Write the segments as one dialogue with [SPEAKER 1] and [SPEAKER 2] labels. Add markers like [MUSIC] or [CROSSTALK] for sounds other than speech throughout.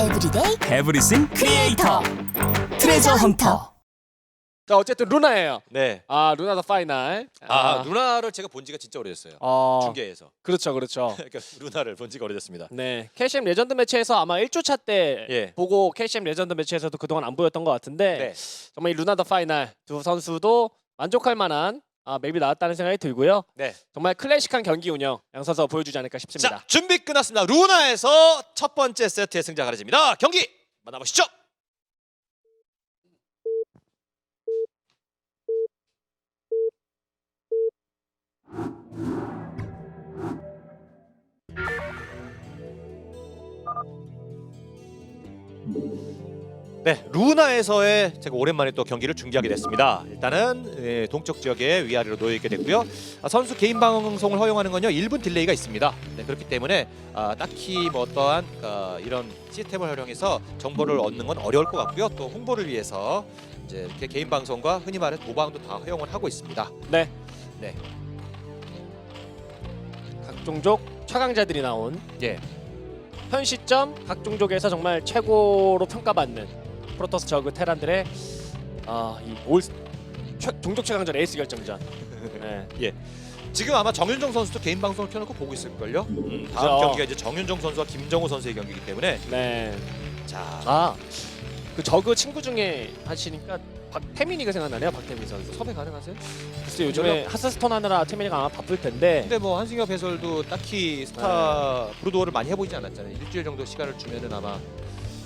[SPEAKER 1] 에브리데이
[SPEAKER 2] 에브리싱 크리에이터 트레저 헌터
[SPEAKER 3] 자 어쨌든 루나예요.
[SPEAKER 4] 네.
[SPEAKER 3] 아 루나 더 파이널.
[SPEAKER 4] 아, 루나를 제가 본 지가 진짜 오래됐어요.
[SPEAKER 3] 어,
[SPEAKER 4] 중계에서.
[SPEAKER 3] 그렇죠, 그렇죠. [LAUGHS]
[SPEAKER 4] 그러니까 루나를 본 지가 오래됐습니다.
[SPEAKER 3] 네, KCM 레전드 매치에서 아마 1주차 때
[SPEAKER 4] 예.
[SPEAKER 3] 보고 KCM 레전드 매치에서도 그동안 안 보였던 것 같은데
[SPEAKER 4] 네.
[SPEAKER 3] 정말 이 루나 더 파이널 두 선수도 만족할 만한 아, 맵이 나왔다는 생각이 들고요.
[SPEAKER 4] 네.
[SPEAKER 3] 정말 클래식한 경기 운영 양 선수 보여주지 않을까 싶습니다.
[SPEAKER 4] 자, 준비 끝났습니다. 루나에서 첫 번째 세트의 승자 가려집니다. 경기 만나보시죠. 네, 루나에서의 제가 오랜만에 또 경기를 중계하게 됐습니다. 일단은 예, 동쪽 지역에 위아래로 놓여 있게 됐고요. 아, 선수 개인 방송을 허용하는 건요 1분 딜레이가 있습니다. 네, 그렇기 때문에 아, 딱히 뭐 어떠한 아, 이런 시스템을 활용해서 정보를 얻는 건 어려울 것 같고요. 또 홍보를 위해서 이제 이렇게 개인 방송과 흔히 말해 도방도 다 허용을 하고 있습니다.
[SPEAKER 3] 네.
[SPEAKER 4] 네.
[SPEAKER 3] 각 종족 최강자들이 나온
[SPEAKER 4] 예.
[SPEAKER 3] 현 시점 각 종족에서 정말 최고로 평가받는 프로토스 저그 테란들의 아이올 종족 최강전 에이스 결정전. 네. [LAUGHS]
[SPEAKER 4] 지금 아마 정윤정 선수도 개인 방송을 켜놓고 보고 있을걸요. 음, 다음
[SPEAKER 3] 그죠.
[SPEAKER 4] 경기가 이제 정윤정 선수와 김정우 선수의 경기이기 때문에
[SPEAKER 3] 네.
[SPEAKER 4] 자,
[SPEAKER 3] 아, 그 저그 친구 중에 하시니까 박태민이가 생각나네요. 박태민 선수 섭외 가능하세요? 글쎄 요즘에 하스스톤 하느라 태민이가 아마 바쁠 텐데.
[SPEAKER 4] 근데 뭐 한승엽 해설도 딱히 스타 브루도어를 많이 해보이지 않았잖아요. 일주일 정도 시간을 주면은 아마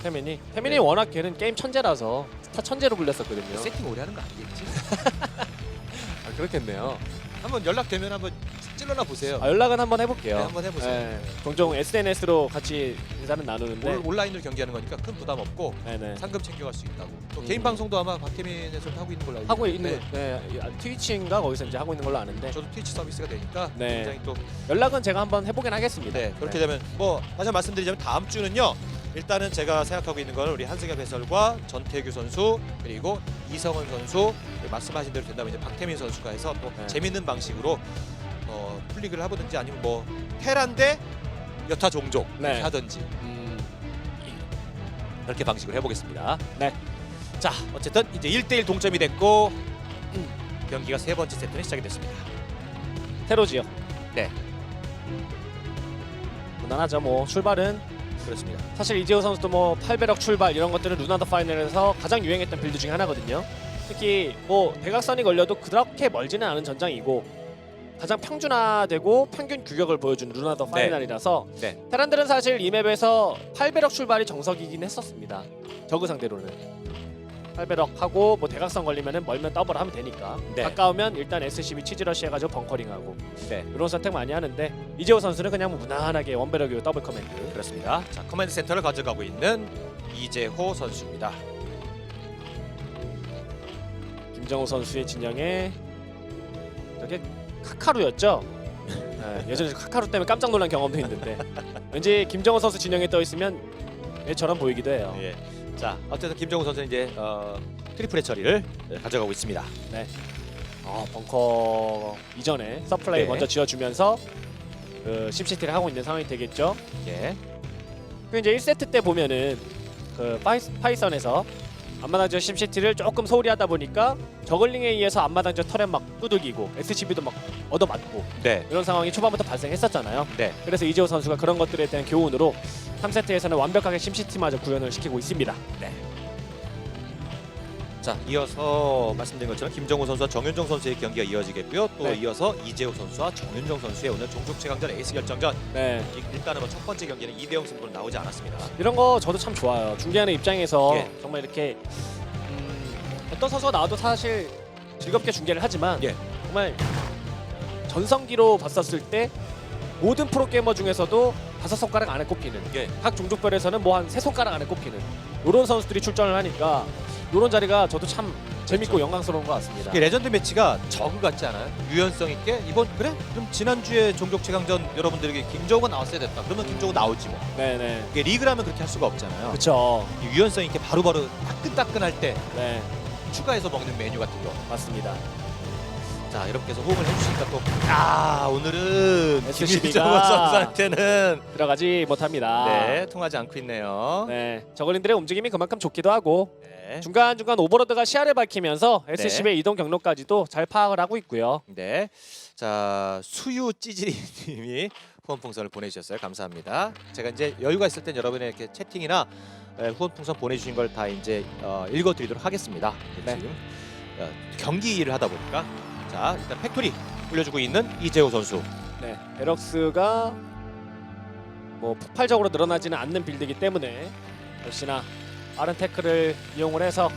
[SPEAKER 3] 태민이 태민이
[SPEAKER 4] 네.
[SPEAKER 3] 워낙 걔는 게임 천재라서 스타 천재로 불렸었거든요.
[SPEAKER 4] 세팅 오래 하는 거 아니겠지? [LAUGHS]
[SPEAKER 3] 아, 그렇겠네요.
[SPEAKER 4] 한번 연락되면 한번 찔러나 보세요.
[SPEAKER 3] 아, 연락은 한번 해볼게요.
[SPEAKER 4] 네, 한번 해보세요.
[SPEAKER 3] 네, 종종 SNS로 같이 인사는 나누는데.
[SPEAKER 4] 올- 온라인으로 경기하는 거니까 큰 부담 없고
[SPEAKER 3] 네네.
[SPEAKER 4] 상금 챙겨갈 수 있다고. 또
[SPEAKER 3] 음.
[SPEAKER 4] 개인 방송도 아마 박태민 해설 하고 있는 걸로 알고
[SPEAKER 3] 하고
[SPEAKER 4] 있는
[SPEAKER 3] 네, 아, 트위치인가 거기서 이제 하고 있는 걸로 아는데
[SPEAKER 4] 저도 트위치 서비스가 되니까
[SPEAKER 3] 네.
[SPEAKER 4] 굉장히 또
[SPEAKER 3] 연락은 제가 한번 해보긴 하겠습니다.
[SPEAKER 4] 네, 그렇게 되면 뭐 다시 한 번 말씀드리자면 다음 주는요. 일단은 제가 생각하고 있는 거는 우리 한승엽 해설과 전태규 선수 그리고 이성은 선수 말씀하신 대로 된다면 이제 박태민 선수가 해서 또
[SPEAKER 3] 네.
[SPEAKER 4] 재밌는 방식으로 어, 플리그를 하든지 아니면 뭐 테란 대 여타 종족
[SPEAKER 3] 네.
[SPEAKER 4] 이렇게 하든지
[SPEAKER 3] 음,
[SPEAKER 4] 그렇게 방식으로 해보겠습니다.
[SPEAKER 3] 네.
[SPEAKER 4] 자, 어쨌든 이제 1대1 동점이 됐고 음, 경기가 세 번째 세트는 시작이 됐습니다.
[SPEAKER 3] 테로지요.
[SPEAKER 4] 네.
[SPEAKER 3] 무난하죠. 뭐 출발은
[SPEAKER 4] 그렇습니다.
[SPEAKER 3] 사실 이재호 선수도 뭐 8배럭 출발 이런 것들은 루나더 파이널에서 가장 유행했던 빌드 중에 하나거든요. 특히 뭐 대각선이 걸려도 그렇게 멀지는 않은 전장이고 가장 평준화되고 평균 규격을 보여주는 루나더 파이널이라서
[SPEAKER 4] 네.
[SPEAKER 3] 테란들은 사실 이 맵에서 8배럭 출발이 정석이긴 했었습니다. 저그 상대로는 8배럭 하고 뭐 대각선 걸리면은 멀면 더블 하면 되니까
[SPEAKER 4] 네.
[SPEAKER 3] 가까우면 일단 SCB 치즈러시 해가지고 벙커링하고
[SPEAKER 4] 네.
[SPEAKER 3] 이런 선택 많이 하는데 이재호 선수는 그냥 뭐 무난하게 원배럭이고 더블 커맨드
[SPEAKER 4] 그렇습니다. 자, 커맨드 센터를 가져가고 있는 이재호 선수입니다.
[SPEAKER 3] 김정우 선수의 진영에 저게 카카루였죠. 네, 예전에 카카루 때문에 깜짝 놀란 경험도 있는데 왠지 김정우 선수 진영에 떠 있으면 얘처럼 보이기도 해요.
[SPEAKER 4] 예. 자, 어쨌든 김정우 선수는 이제 어, 트리플의 처리를 네, 가져가고 있습니다.
[SPEAKER 3] 어, 벙커 이전에 서플라이
[SPEAKER 4] 네.
[SPEAKER 3] 먼저 지어주면서 그 심시티를 하고 있는 상황이 되겠죠.
[SPEAKER 4] 예.
[SPEAKER 3] 그 이제 1세트 때 보면은 그 파이, 파이썬에서 앞마당 저 심시티를 조금 소홀히 하다 보니까 저글링에 의해서 앞마당 저 터렛 막 두들기고 SCB도 막 얻어맞고
[SPEAKER 4] 네.
[SPEAKER 3] 이런 상황이 초반부터 발생했었잖아요.
[SPEAKER 4] 네.
[SPEAKER 3] 그래서 이재호 선수가 그런 것들에 대한 교훈으로 3세트에서는 완벽하게 심시티마저 구현을 시키고 있습니다.
[SPEAKER 4] 자, 이어서 말씀드린 것처럼 김정우 선수와 정윤정 선수의 경기가 이어지겠고요. 또
[SPEAKER 3] 네.
[SPEAKER 4] 이어서 이재호 선수와 정윤정 선수의 오늘 종족 최강전 에이스 결정전.
[SPEAKER 3] 네.
[SPEAKER 4] 이- 일단은 뭐첫 번째 경기는 2대 0 승부는 나오지 않았습니다.
[SPEAKER 3] 이런 거 저도 참 좋아요. 중계하는 입장에서
[SPEAKER 4] 예.
[SPEAKER 3] 정말 이렇게 음, 어떤 선수가 나와도 사실 즐겁게 중계를 하지만
[SPEAKER 4] 예.
[SPEAKER 3] 정말 전성기로 봤었을 때 모든 프로게이머 중에서도 다섯 손가락 안에 꼽히는
[SPEAKER 4] 예.
[SPEAKER 3] 각 종족별에서는 뭐 한 세 손가락 안에 꼽히는 이런 선수들이 출전을 하니까 이런 자리가 저도 참 재밌고 영광스러운 것 같습니다.
[SPEAKER 4] 이게 레전드 매치가 저그 같지 않아요? 유연성 있게 이번 그래? 그럼 지난주에 종족 최강전 여러분들에게 김정우가 나왔어야 됐다. 그러면 김정우 나오지 뭐.
[SPEAKER 3] 네네.
[SPEAKER 4] 이게 리그라면 그렇게 할 수가 없잖아요.
[SPEAKER 3] 그렇죠.
[SPEAKER 4] 이 유연성 있게 바로바로 따끈따끈할 때
[SPEAKER 3] 네
[SPEAKER 4] 추가해서 먹는 메뉴 같은 거.
[SPEAKER 3] 맞습니다.
[SPEAKER 4] 자 여러분께서 호응을 해주시니까 또 아 오늘은
[SPEAKER 3] SCB 가
[SPEAKER 4] 김일정 [LAUGHS] 선수한테는
[SPEAKER 3] 들어가지 못합니다.
[SPEAKER 4] 네 통하지 않고 있네요.
[SPEAKER 3] 네, 저글링들의 움직임이 그만큼 좋기도 하고
[SPEAKER 4] 네.
[SPEAKER 3] 중간 중간 오버로드가 시야를 밝히면서 SCB의 이동 경로까지도 잘 파악을 하고 있고요.
[SPEAKER 4] 네. 자 수유 찌질이 님이 후원 풍선을 보내주셨어요. 감사합니다. 제가 이제 여유가 있을 땐 여러분의 이렇게 채팅이나 에, 후원 풍선 보내주신 걸 다 이제 어, 읽어드리도록 하겠습니다.
[SPEAKER 3] 네.
[SPEAKER 4] 지금 어, 경기를 하다 보니까 자 일단 팩토리 올려주고 있는 이재호 선수.
[SPEAKER 3] 네, 베럭스가 뭐 폭발적으로 늘어나지는 않는 빌드이기 때문에 역시나 빠른 태클을 이용을 해서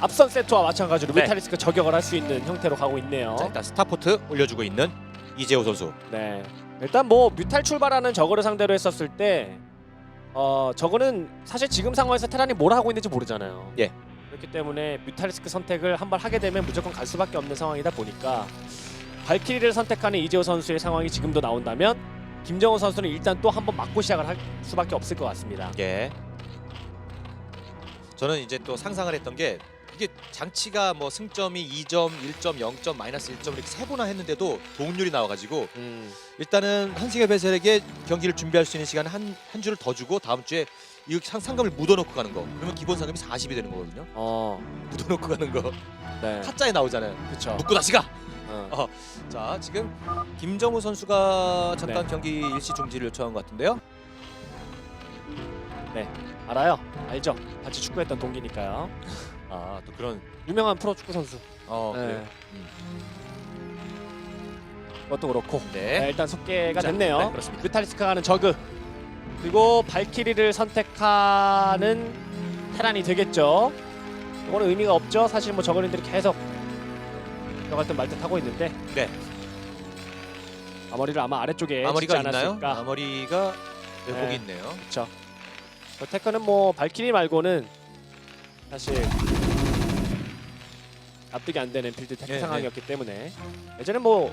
[SPEAKER 3] 앞선 세트와 마찬가지로
[SPEAKER 4] 네.
[SPEAKER 3] 뮤탈리스크 저격을 할 수 있는 형태로 가고 있네요.
[SPEAKER 4] 자 일단 스타포트 올려주고 있는 이재호 선수.
[SPEAKER 3] 네. 일단 뭐 뮤탈 출발하는 저거를 상대로 했었을 때 어, 저거는 사실 지금 상황에서 테란이 뭘 하고 있는지 모르잖아요.
[SPEAKER 4] 예.
[SPEAKER 3] 그렇기 때문에 뮤탈리스크 선택을 한 번 하게 되면 무조건 갈 수밖에 없는 상황이다 보니까 발키리를 선택하는 이재호 선수의 상황이 지금도 나온다면 김정호 선수는 일단 또 한 번 맞고 시작을 할 수밖에 없을 것 같습니다.
[SPEAKER 4] 예. 저는 이제 또 상상을 했던 게 이게 장치가 뭐 승점이 2점, 1점, 0점, 마이너스 1점 이렇게 세 번나 했는데도 동률이 나와가지고
[SPEAKER 3] 음,
[SPEAKER 4] 일단은 한승엽 배설에게 경기를 준비할 수 있는 시간 한, 한 주를 더 주고 다음 주에 이 상, 상금을 묻어놓고 가는 거. 그러면 기본 상금이 40이 되는 거거든요.
[SPEAKER 3] 어,
[SPEAKER 4] 묻어놓고 가는 거.
[SPEAKER 3] 네,
[SPEAKER 4] 타짜에 나오잖아요.
[SPEAKER 3] 그렇죠.
[SPEAKER 4] 묻고 다시 가!
[SPEAKER 3] 어.
[SPEAKER 4] 자 지금 김정우 선수가 잠깐
[SPEAKER 3] 네.
[SPEAKER 4] 경기 일시 중지를 요청한 것 같은데요
[SPEAKER 3] 알아요, 알죠. 같이 축구했던 동기니까요.
[SPEAKER 4] 아 또 그런
[SPEAKER 3] 유명한 프로 축구 선수.
[SPEAKER 4] 어
[SPEAKER 3] 네.
[SPEAKER 4] 그래요
[SPEAKER 3] 그것도 그렇고.
[SPEAKER 4] 네.
[SPEAKER 3] 네, 일단 속개가
[SPEAKER 4] 자,
[SPEAKER 3] 됐네요.
[SPEAKER 4] 네, 그렇습니다.
[SPEAKER 3] 뮤탈리스크가 하는 저그 그리고 발키리를 선택하는 테란이 되겠죠. 이거는 의미가 없죠. 사실 뭐 저글링들이 계속 들어갈 듯 말듯 하고 있는데
[SPEAKER 4] 네.
[SPEAKER 3] 아머리를 아마 아래쪽에
[SPEAKER 4] 아머리가
[SPEAKER 3] 짓지
[SPEAKER 4] 있나요?
[SPEAKER 3] 않았을까.
[SPEAKER 4] 아머리가 네,
[SPEAKER 3] 네.
[SPEAKER 4] 있네요.
[SPEAKER 3] 그렇죠. 저 테크는 뭐 발키리 말고는 사실 납득이 안 되는 빌드 테크
[SPEAKER 4] 네,
[SPEAKER 3] 상황이었기 때문에 예전에 뭐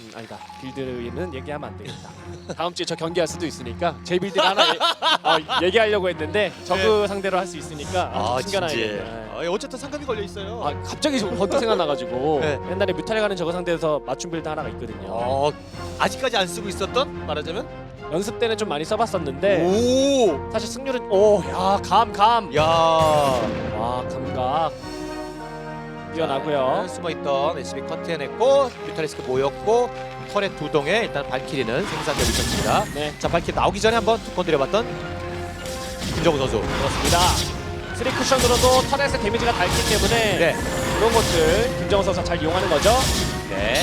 [SPEAKER 3] 음, 아니다 빌드는 얘기하면 안 되겠다. [LAUGHS] 다음 주에 저 경기할 수도 있으니까 제 빌드 하나 얘, 어, 얘기하려고 했는데 저그 상대로 할 수 있으니까 아, 숨겨놔야겠네.
[SPEAKER 4] 아, 예, 어쨌든 상금이 걸려 있어요.
[SPEAKER 3] 아 갑자기 저 번뜩 생각나가지고
[SPEAKER 4] 네. [LAUGHS]
[SPEAKER 3] 옛날에 뮤탈에 가는 저거 상대에서 맞춤 빌드 하나가 있거든요.
[SPEAKER 4] 어, 아직까지 안 쓰고 있었던 말하자면
[SPEAKER 3] 연습 때는 좀 많이 써봤었는데
[SPEAKER 4] 오,
[SPEAKER 3] 사실 승률은 오야감 감.
[SPEAKER 4] 야,
[SPEAKER 3] 와 감각 뛰어나고요.
[SPEAKER 4] 자, 숨어 있던 SB 커트해냈고 뮤탈리스크 모였고 털의 두 동에 일단 발키리는 생산되고 있었습니다.
[SPEAKER 3] 네
[SPEAKER 4] 자, 발키리 나오기 전에 한번 두건 들여봤던 김정우 선수.
[SPEAKER 3] 그렇습니다. 쓰리 쿠션으로도 터렛의 데미지가 닳기 때문에
[SPEAKER 4] 네,
[SPEAKER 3] 그런 것들 김정우 선수가 잘 이용하는 거죠.
[SPEAKER 4] 네.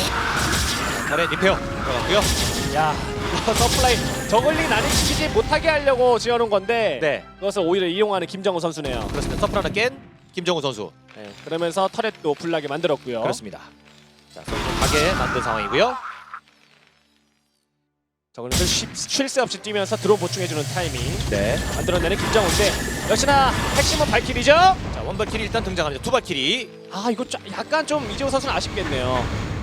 [SPEAKER 4] 털의 리페어 들어갔고요.
[SPEAKER 3] 야 서플라이 저글링 난입시키지 못하게 하려고 지어놓은 건데
[SPEAKER 4] 네,
[SPEAKER 3] 그것을 오히려 이용하는 김정우 선수네요.
[SPEAKER 4] 그렇습니다. 서플 하나 깬 김정우 선수.
[SPEAKER 3] 네, 그러면서 터렛도 불나게 만들었고요.
[SPEAKER 4] 그렇습니다. 자, 가게 만든 상황이고요.
[SPEAKER 3] 저글링들 쉴새 없이 뛰면서 드론 보충해주는 타이밍
[SPEAKER 4] 네.
[SPEAKER 3] 만들어내는 김정우인데 역시나 핵심은 발키리죠.
[SPEAKER 4] 자, 원발키리 일단 등장합니다. 두발키리.
[SPEAKER 3] 아 이거 좀 약간 좀 이재호 선수는 아쉽겠네요.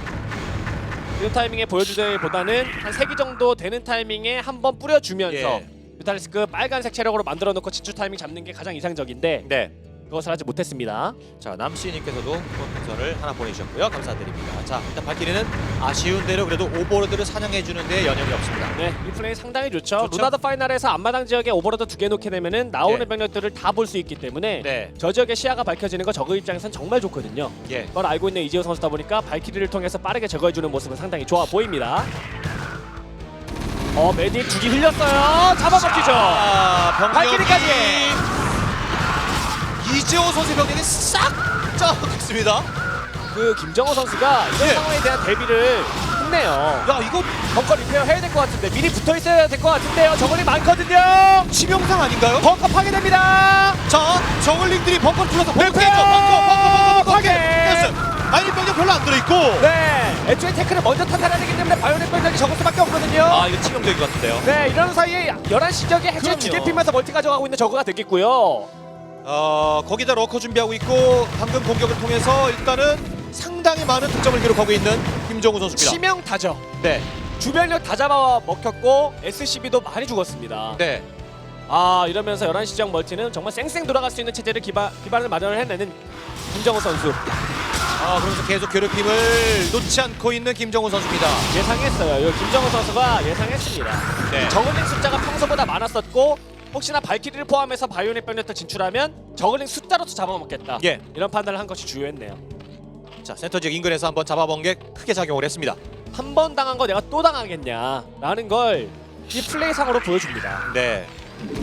[SPEAKER 3] 이런 타이밍에 보여주기보다는 한세기 정도 되는 타이밍에 한번 뿌려주면서
[SPEAKER 4] 예.
[SPEAKER 3] 뮤탈리스크 빨간색 체력으로 만들어 놓고 진출 타이밍 잡는 게 가장 이상적인데
[SPEAKER 4] 네.
[SPEAKER 3] 그것을 하지 못했습니다.
[SPEAKER 4] 자, 남씨님께서도 후원편을 하나 보내주셨고요. 감사드립니다. 자, 일단 발키리는 아쉬운 대로 그래도 오버로드를 사냥해 주는데 연연이 없습니다.
[SPEAKER 3] 네, 이 플레이 상당히 좋죠.
[SPEAKER 4] 좋죠?
[SPEAKER 3] 루나드 파이널에서 앞마당 지역에 오버로드 두 개 놓게 되면은 나오는
[SPEAKER 4] 예.
[SPEAKER 3] 병력들을 다 볼 수 있기 때문에
[SPEAKER 4] 네.
[SPEAKER 3] 저 지역의 시야가 밝혀지는 거 저그 입장에선 정말 좋거든요.
[SPEAKER 4] 예.
[SPEAKER 3] 그걸 알고 있는 이재호 선수다 보니까 발키리를 통해서 빠르게 제거해주는 모습은 상당히 좋아 보입니다. 어, 메딕 두기 흘렸어요. 잡아먹히죠.
[SPEAKER 4] 아, 병력이
[SPEAKER 3] 발키리까지.
[SPEAKER 4] 이재호 선수 병력이 싹 짜먹겠습니다.
[SPEAKER 3] 그 김정호 선수가 이런
[SPEAKER 4] 예.
[SPEAKER 3] 상황에 대한 대비를 했네요.
[SPEAKER 4] 야, 이거
[SPEAKER 3] 벙커 리페어 해야 될 것 같은데 미리 붙어 있어야 될 것 같은데요. 저글이 많거든요.
[SPEAKER 4] 치명상 아닌가요?
[SPEAKER 3] 벙커 파괴됩니다.
[SPEAKER 4] 자, 저글링들이 벙커를 뚫어서 벙커. 벙커, 벙커, 벙커
[SPEAKER 3] 파괴!
[SPEAKER 4] 아니, 병력 별로 안 들어있고.
[SPEAKER 3] 네, 애초에 태클을 먼저 타타야 되기 때문에 바이오넷 병력이 적을 수밖에 없거든요.
[SPEAKER 4] 아, 이거 치명적인 것 같은데요.
[SPEAKER 3] 네, 이런 사이에 11시 지역에 해체 두개. 피면서 멀티 가져가고 있는 저그가 되겠고요.
[SPEAKER 4] 어, 거기다 러커 준비하고 있고 방금 공격을 통해서 일단은 상당히 많은 득점을 기록하고 있는 김정우 선수입니다.
[SPEAKER 3] 치명 다죠.
[SPEAKER 4] 네,
[SPEAKER 3] 주변력 다 잡아 먹혔고 SCB도 많이 죽었습니다.
[SPEAKER 4] 네,
[SPEAKER 3] 아 이러면서 11시 지역 멀티는 정말 쌩쌩 돌아갈 수 있는 체제를 기반, 기반을 마련을 해내는 김정우 선수.
[SPEAKER 4] 아, 그러면서 계속 괴롭힘을 놓지 않고 있는 김정우 선수입니다.
[SPEAKER 3] 예상했어요. 이 김정우 선수가 예상했습니다.
[SPEAKER 4] 네.
[SPEAKER 3] 저글링 숫자가 평소보다 많았었고 혹시나 발키리를 포함해서 바이오닉 병력들 진출하면 저글링 숫자로서 잡아먹겠다.
[SPEAKER 4] 예.
[SPEAKER 3] 이런 판단을 한 것이 주요했네요.
[SPEAKER 4] 자, 센터 지역 인근에서 한번 잡아본 게 크게 작용을 했습니다.
[SPEAKER 3] 한 번 당한 거 내가 또 당하겠냐라는 걸 이 플레이상으로 보여줍니다.
[SPEAKER 4] 네.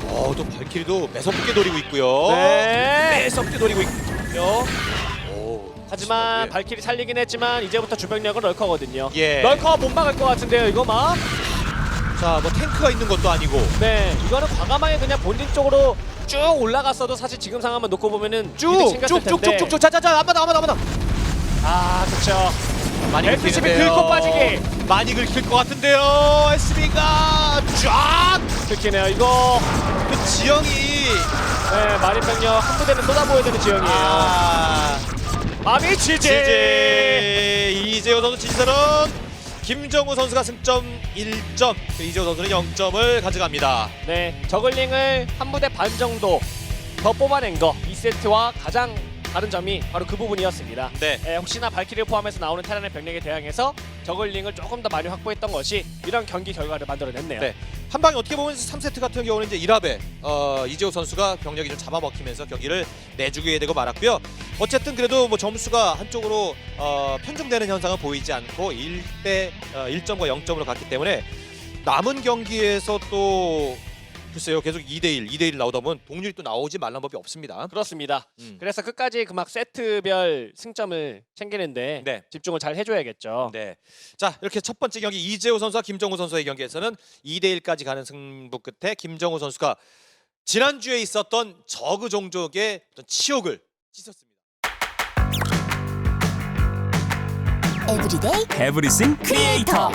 [SPEAKER 4] 어, 또 발키리도 매섭게 노리고 있고요.
[SPEAKER 3] 네.
[SPEAKER 4] 매섭게 노리고 있고요. 오,
[SPEAKER 3] 하지만
[SPEAKER 4] 네.
[SPEAKER 3] 발키리 살리긴 했지만 이제부터 주병력은 럴커거든요.
[SPEAKER 4] 예.
[SPEAKER 3] 럴커가 못 막을 것 같은데요, 이거 막.
[SPEAKER 4] 자, 뭐 탱크가 있는 것도 아니고.
[SPEAKER 3] 네, 이거는 과감하게 그냥 본진 쪽으로 쭉 올라갔어도 사실 지금 상황만 놓고 보면은 이득 챙겼을 텐데.
[SPEAKER 4] 쭉쭉쭉쭉쭉 자자자 한번 더, 한번 더, 한번 더.
[SPEAKER 3] 아, 그렇죠.
[SPEAKER 4] 많이
[SPEAKER 3] SCB
[SPEAKER 4] 긁히는데요.
[SPEAKER 3] 긁고 빠지기.
[SPEAKER 4] 많이 긁힐 것 같은데요. SCB가 쫙.
[SPEAKER 3] 특히네요. 이거
[SPEAKER 4] 그 지형이
[SPEAKER 3] 네, 마린 병력 한 부대는 쏟아부어야 되는 지형이에요.
[SPEAKER 4] 아,
[SPEAKER 3] 마미 치즈.
[SPEAKER 4] 지제 이재호 선수 지지선은 김정우 선수가 승점 1점, 그 이재호 선수는 0점을 가져갑니다.
[SPEAKER 3] 네, 저글링을 한 부대 반 정도 더 뽑아낸 거 2세트와 가장 다른 점이 바로 그 부분이었습니다.
[SPEAKER 4] 네.
[SPEAKER 3] 에, 혹시나 발키리를 포함해서 나오는 테란의 병력에 대항해서 저글링을 조금 더 많이 확보했던 것이 이런 경기 결과를 만들어냈네요.
[SPEAKER 4] 네. 한 방에 어떻게 보면 3세트 같은 경우는 이제 1합에 어, 이재호 선수가 병력이 좀 잡아먹히면서 경기를 내주게 되고 말았고요. 어쨌든 그래도 뭐 점수가 한쪽으로 어, 편중되는 현상은 보이지 않고 1대 어, 1점과 0점으로 갔기 때문에 남은 경기에서 또 글쎄요 계속 2대1, 2대1 나오다 보면 동률이 또 나오지 말란 법이 없습니다.
[SPEAKER 3] 그렇습니다.
[SPEAKER 4] 음.
[SPEAKER 3] 그래서 끝까지 그 막 세트별 승점을 챙기는데
[SPEAKER 4] 네.
[SPEAKER 3] 집중을 잘 해줘야겠죠.
[SPEAKER 4] 네. 자, 이렇게 첫 번째 경기 이재호 선수와 김정우 선수의 경기에서는 2대 1까지 가는 승부 끝에 김정우 선수가 지난주에 있었던 저그 종족의 어떤 치욕을 찢었습니다.
[SPEAKER 2] 에브리데이 에브리싱 크리에이터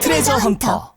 [SPEAKER 2] 트레저 헌터